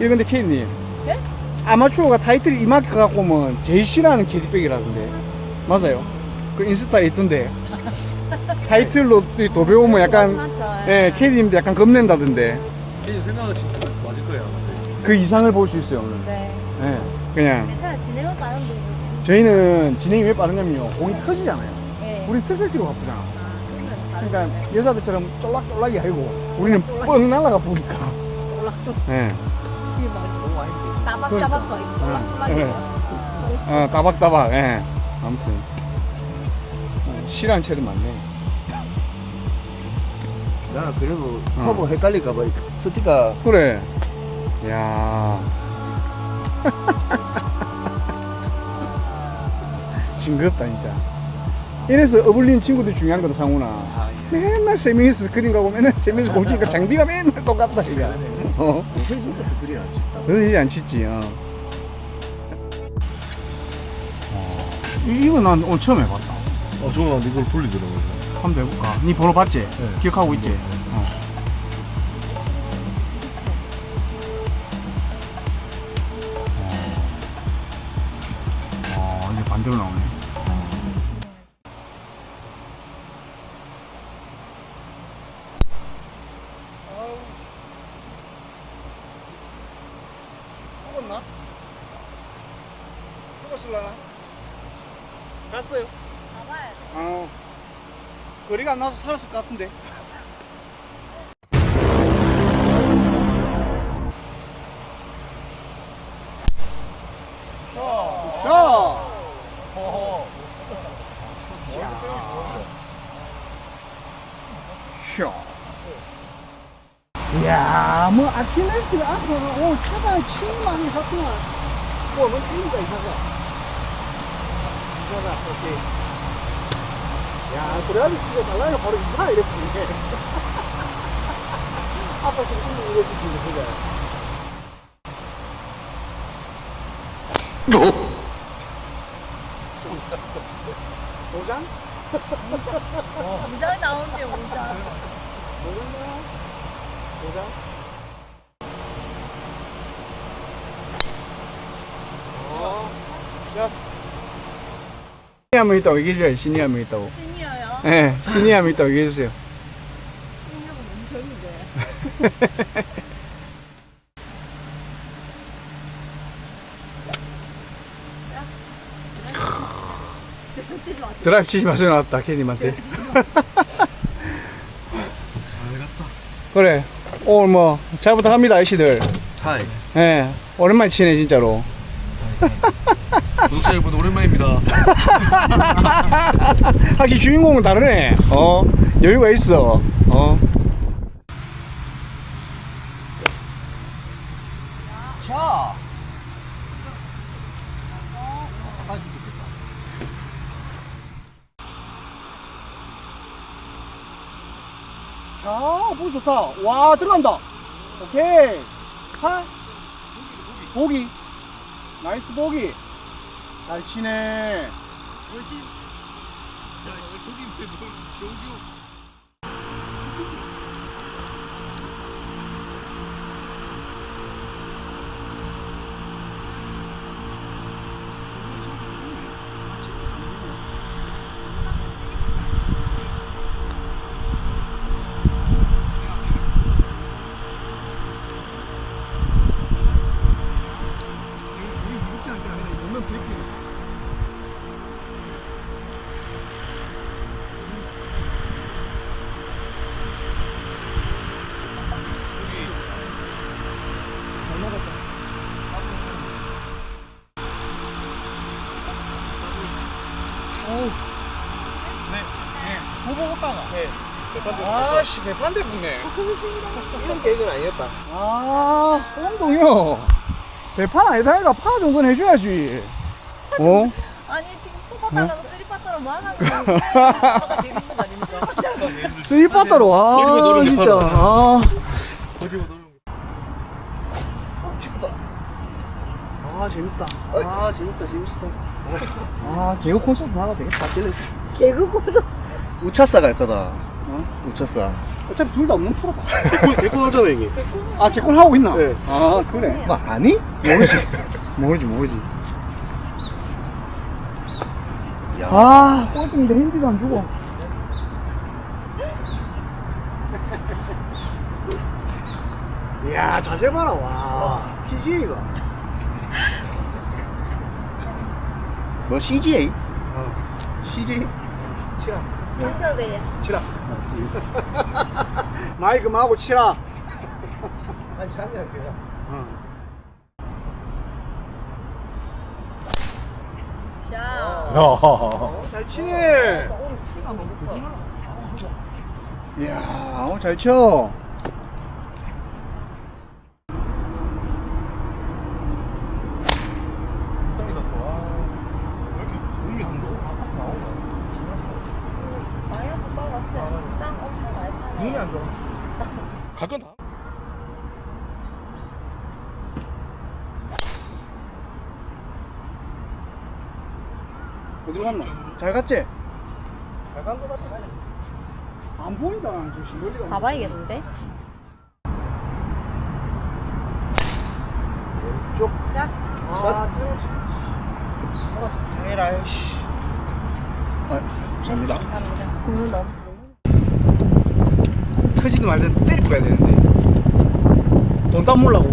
이거 근데 케이님 네? 아마추어가 타이틀이 이만큼 갖고 오면 제일 싫어하는 캐디백이라던데 맞아요 그 인스타에 있던데 타이틀로 더 배우면 약간. 예 캐디님도 약간 겁낸다던데 개인 생각하시면 맞을 거예요 아마. 그 이상을 볼 수 있어요 오늘 네. 예 그냥 괜찮아. 진행은 빠른 거지. 저희는 진행이 왜 빠르냐면요 공이 터지잖아요 네. 우리 터질 필요가 없잖아 아, 그러면 다른 거네. 그러니까 여자들처럼 쫄락쫄락이 아니고 우리는 뻥 날아가 보니까 쫄락쫄락. 예 너무 많이 되죠. 따박따박도 아니고 쫄락쫄락이에요. 어, 따박따박, 예. 아무튼. 어, 실한 채도 많네. 나 그래도 어. 커버 헷갈릴까봐 스티커 그래. 야 징그럽다, 진짜. 이래서 어불린 친구들 중요한 거다, 상훈아. 아, 예. 맨날 세 명이서 그림 가고 맨날 세 명이서 고치니까 장비가 맨날 똑같다, 이거. 어. 요새 진짜 스크린 안 친다. 그래서 이제 안 치지, 어. 이- 이거 난 오늘 처음 해봤다. 어 저는 이걸 돌리더라고요. 한번 해볼까? 니 번호 봤지? 기억하고 있지? 거리가 안 나서 살았을 것 같은데. 자. 이야, 뭐 아킬레스가 앞으로 오 차가 치마이 하구나. 뭐, 뭐 이사가. 이사가 오케이. 야, 그래가지고 진짜 달라요. 바로 이사 이렇게. 아빠 지금 힘이 이렇게 주는 거야. 도장? 우장 나온대 우장. 도장? 도장? 어, 자. 신이 한명 있다고 얘기해줘요. 신이 한명 있다고. 신이어요. 예, 신이 한명 있다고 얘기해주세요. 치지 마세요. 드라이브 치지 마세요. 나왔다, 케님한테. 잘 갔다. 그래. 오늘 뭐, 잘 부탁합니다, 아이씨들. 하이. 예, 오랜만에 치네, 진짜로. 구독자 여러분 오랜만입니다. 확실히 주인공은 다르네. 어, 여유가 있어. 어. 샤. 자, 보기 좋다. 와, 들어간다. 오케이. 하. 보기. 나이스 보기. 잘 치네. 훨씬. 야, 씨, 속이 왜 너무 겨우겨우. 씨, 배판대 붙네. 이런 계획은 아니었다. 아, 홍동이요. 배판 아니다, 이가 파 정도는 해줘야지. 어? 아니 지금 포파달라고 쓰리파처럼 뭐 하는 거야? 재밌는 거 아닙니까? 스윗바다로, 와, 어디가 노는 진짜. 아. 어디가 너는 아, 재밌다. 아, 재밌다, 재밌어. 아, 개그 콘서트 나가도 되겠다. 개그 고서. 우차싸 갈 거다. 어? 우차싸. 어차피 둘 다 없는 프로다. 개콘, 개콘 하잖아, 이게. 아, 개콘 하고 있나? 네. 아, 그래. 뭐, 아니? 모르지. 모르지, 모르지. 아, 꼴등인데 핸디도 안 주고. 이야, 자세 봐라, 와. PGA가. 뭐, CGA? CJ? 박사배야. 치라. 마이크 마고 치라. 아니, 그냥. 자. 어, 잘 치네. 이야, 오늘 잘 쳐 오빠 왔어요. 땅 엄청 많이 파네. 갈건 다. 어디로 갔나? 잘 갔지? 잘 간 거 같아. 안 보인다, 난 지금 멀리 가. 가봐야겠는데? 쪽. 자. 아, 알았어. 해라, 씨. 아, 감사합니다. 감사합니다. 너무. 터지든 말든 때리고 가야 되는데. 돈 따물라고.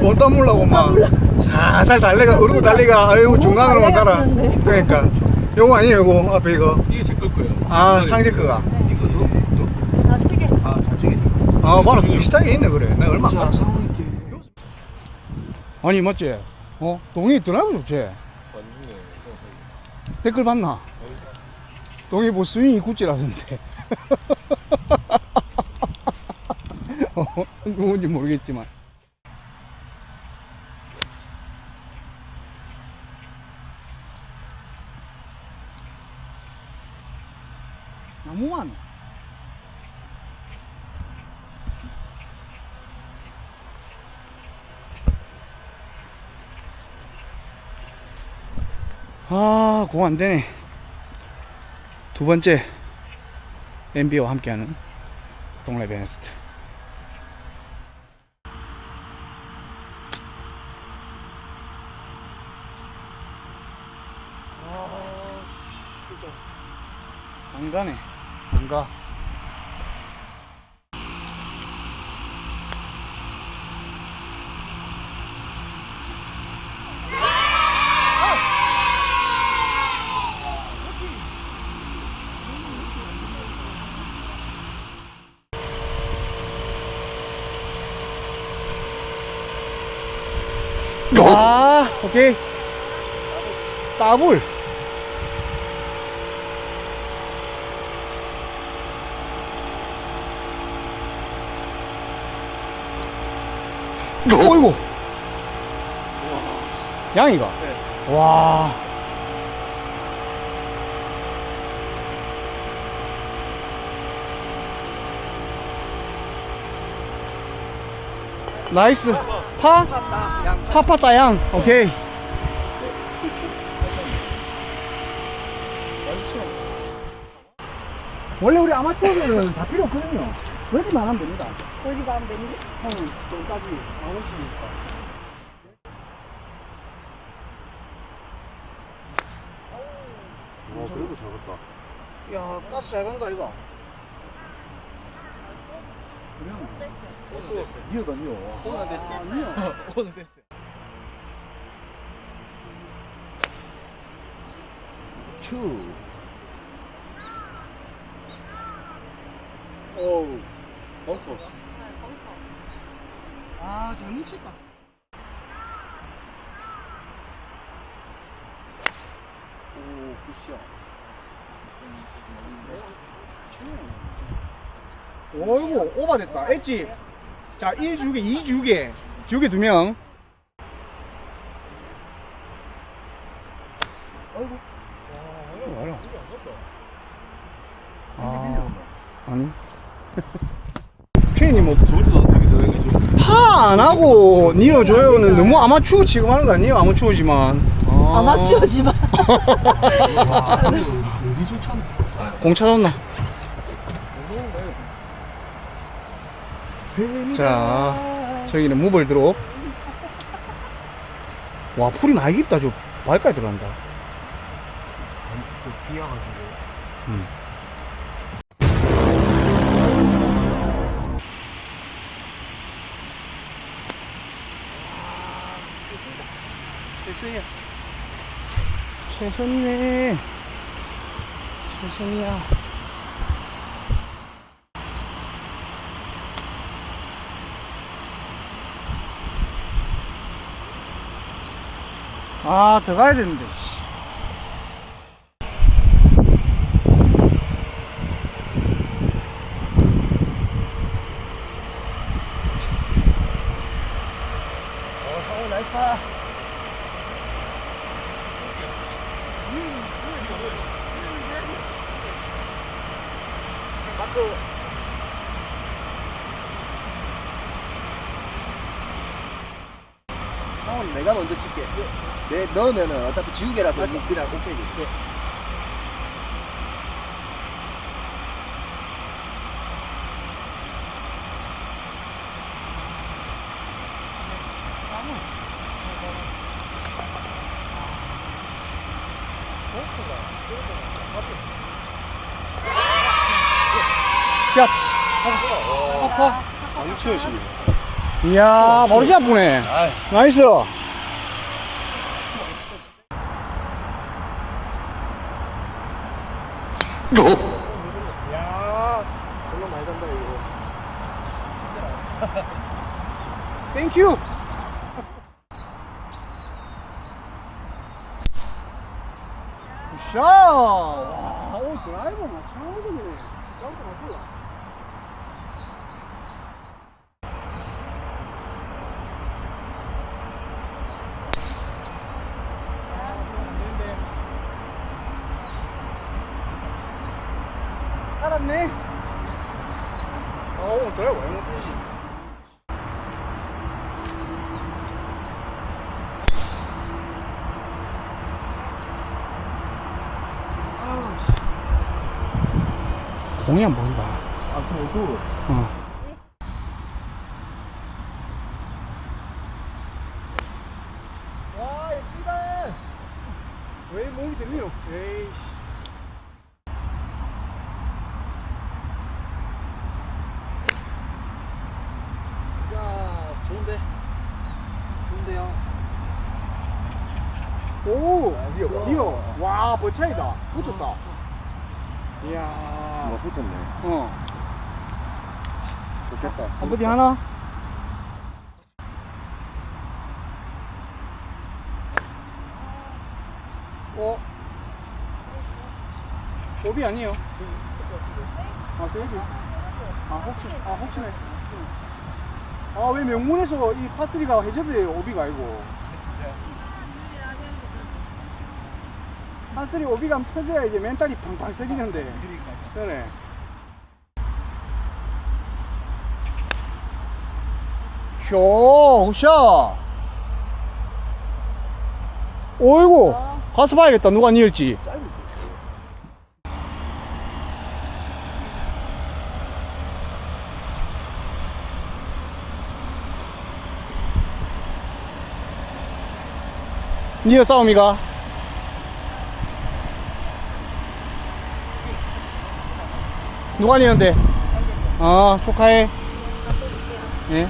돈 따물라고 막 살살 달래가, 어르고 달래가, 아이고 중간으로만. 달래가 그러니까. 요거 아니에요, 요거. 앞에 이거. 이게 제걸 거예요. 아, 상제 거가. 이거 더, 더? 아, 치게. 아, 저쪽에 아, 바로 비슷하게 있네, 그래. 나 얼마 안 자, 갔어. 상호 있게. 아니, 맞지? 어? 동이 드라이브 좋지? 댓글 봤나? 동이 뭐 스윙이 굿즈라던데. 어, 누군지 모르겠지만. 나무만. 아, 공 안 되네. 두 번째 MB와 함께하는 동래 베네스트. 안 가네. 안 가. 아, 오케이. 더블. 어이구. 양이가? 와. 나이스. 파? 파파 따양. 오케이. 원래 우리 아마추어들은 다 필요 없거든요. 거기만 하면 됩니다. 어디 가면 되니? 형은 여기까지 나오시니까. 와, 그래도 작았다. 야, 가스 잘 간다, 이거. 그냥. 됐어. 니어다, 니어. 오늘 됐어. 아, 니어. 오늘 됐어. 큐. 어우. 벙커. 아, 잘 묻혔다. 오, 굿샷. 어이구, 오바됐다. 엣지. 자, 1주게, 2주게. 주게 두 명. 어이구. 와, 아, 괜히 뭐, 저기도 되게 들어가겠죠. 파안 하고 니어 줘요는 너무 아마추어 취급하는 거 아니에요? 아마추어지만. 아. 아마추어지만. 공 찾았나? 자, 저기는 무벌 드롭. 와, 풀이 많이 깊다. 저 발까지 들어간다. 비와가지고. 최선이야. 최선이네. 최선이야. 아, 더 가야 되는데. 씨. 어, 성우 나이스 파. 마크. 형은 내가 먼저 칠게. 내 넣으면은 어차피 지우개라서 니 그냥 오케이. 자, 아파. 안 치워지. 이야, 바로 잡부네. 아이. 나이스. 야, 별로 많이 간다 이거. 땡큐. 굿샷. 와, 오, 드라이버 마찬가지네. 짱도 맞불라. 아, 오늘 드라이버 왜 못하지? 공이 안 보인다. 아, 그럼 그 어. 와, 예쁘다. 왜 몸이 들리노? 에이씨. 자, 좋은데. 좋은데요. 오, 아, 리어. 리어. 와, 버차이다. 붙었다. 이야. 뭐 붙었네. 어. 좋겠다. 한번디 하나? 어? 오비 아니에요? 아, 세이비? 아, 혹시, 아, 혹시나. 아, 왜 명문에서 이 파스리가 해저드예요, 오비가 아니고. 파스리 오비가 터져야 이제 멘탈이 팡팡 터지는데. 그래. 쇼, 굿샷. 어이구, 가서 봐야겠다. 누가 니을지. 니어 싸움이가? 누가 니었는데? 아, 축하해. 예.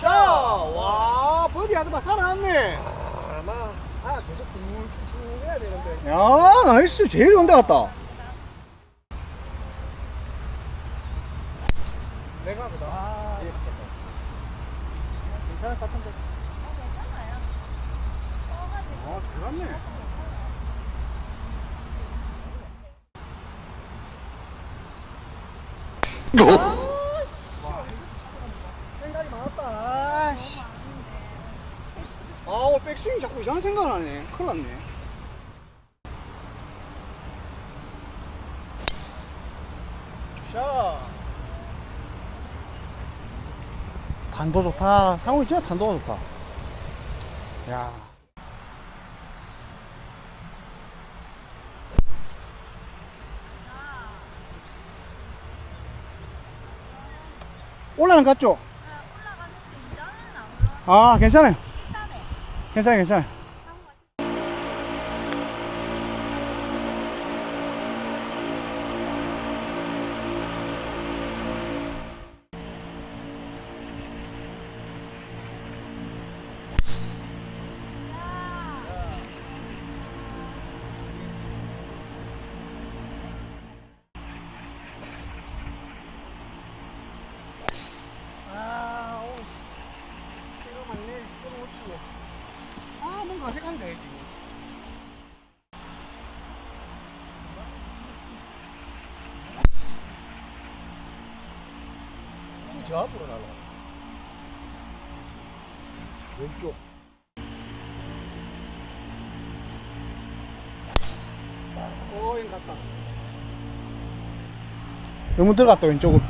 샤! 하더만 살아났네. 아마 아 계속 둥둥 해야 되는데. 야, 나이스. 제일 좋은 데 갔다. 내가 보다. 아, 예. 괜찮을 것 같은데. 아, 들어갔네. 생각이 많았다. 아, 이상한 생각을 하네. 큰일 났네. 샷. 단도 좋다. 상호 진짜 단도가 좋다. 야. 올라는 갔죠? 안 올라. 아, 괜찮아요. 괜찮아요, 괜찮아요. 어색한데, 지금. 저 앞으로 날라. 왼쪽. 오, 이거 갔다. 너무 들어갔다, 왼쪽으로.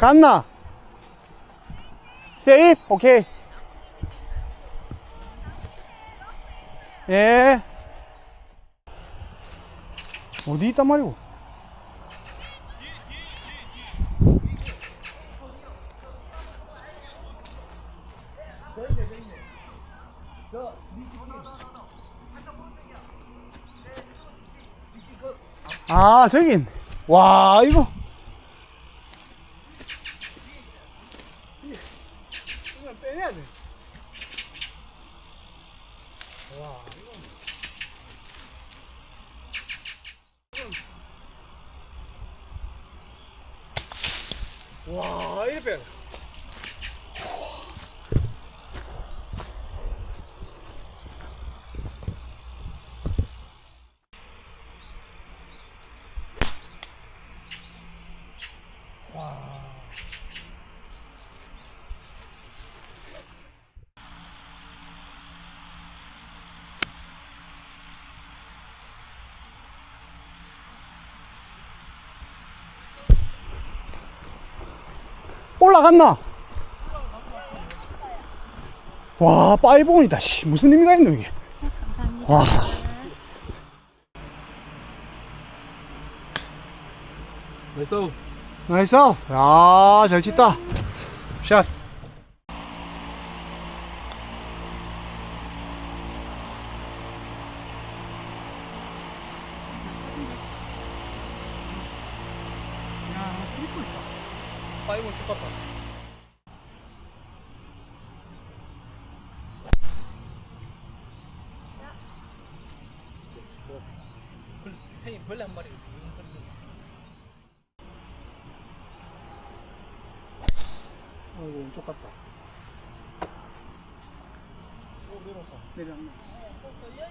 갔나? 세입? 오케이. 예. 어디 있단 말이고? 아, 있네. 와, 이거. 이거 빼내야 돼. 와, 이거. 와, 이래 빼. 올라갔나? 와, 파이본이다. 씨, 무슨 의미가 있노, 이게? 감사합니다. 와. 됐어. 나이스. 야, 잘 쳤다. 샷. 야, 트리플 있다. 파이브 똑같다. 팬이 벌레 한 마리. 아이고, 왼쪽 같다. 내려왔네. 이야,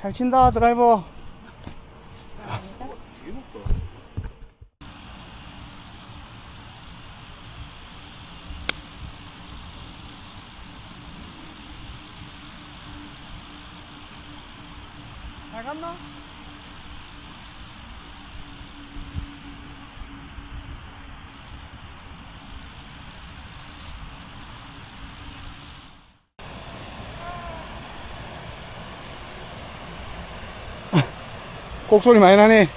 잘 친다, 드라이버. 잘 갔나? 곡소리 많이 나네.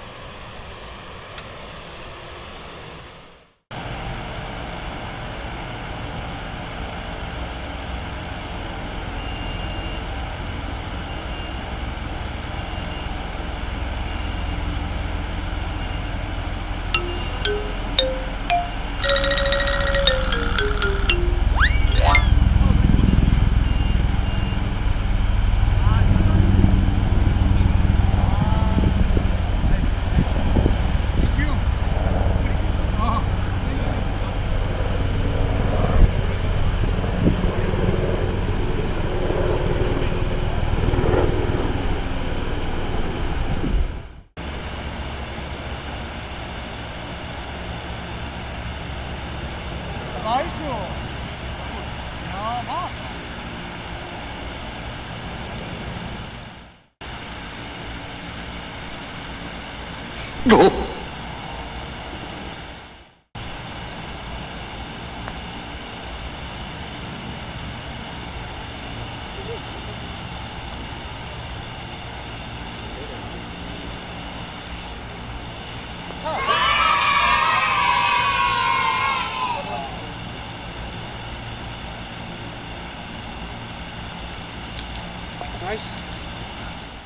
나이스.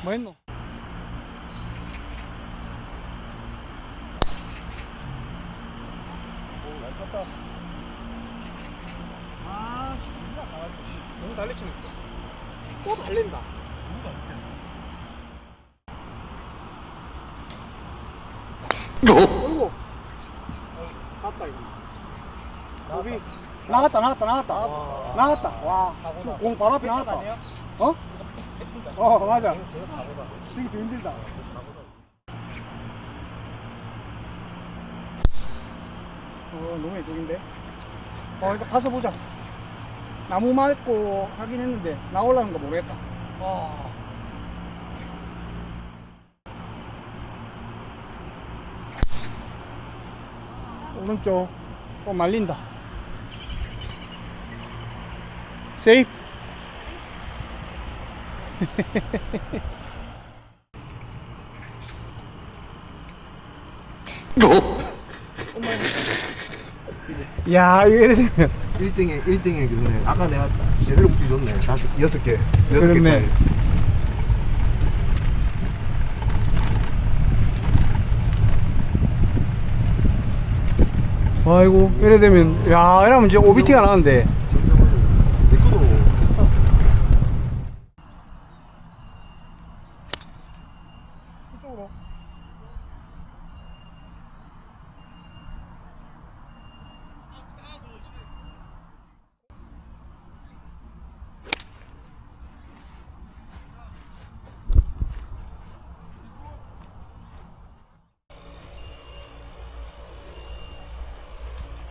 뭐 했노? 아, 너무 달래치네. 또 달랜다. 어이구. 갔다, 이거. 여기. 나갔다, 나갔다, 나갔다. 나갔다. 와. 공 바로 앞에 나갔다. 어? 어, 맞아. 되게 좀 힘들다. 어, 너무 이쪽인데? 어, 이거 가서 보자. 나무 맞고 하긴 했는데, 나올라는 거 모르겠다. 어. 오른쪽, 좀 말린다. 세이프. 야, 이거 이래 되면. 1등에 1등에 그거네 아까 내가 제대로 붙이 줬네 다섯 여섯 개 여섯 개 그렇네. 차이 아이고, 이래 되면, 야, 이러면 이제 OBT가 나는데. 내 거도 이쪽으로.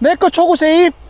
내거 초고 세입.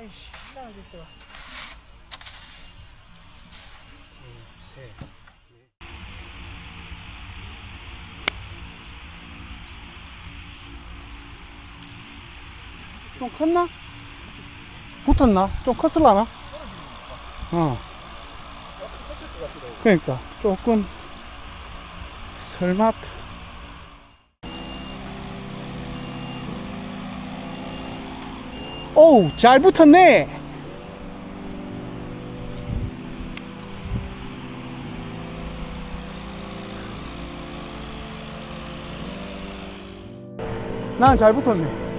야, 라인 신나게 있어. 셋. 좀 컸나? 붙었나? 좀 컸을라나? 어. 그러니까 조금 설마 오우 잘 붙었네. 난 잘 붙었네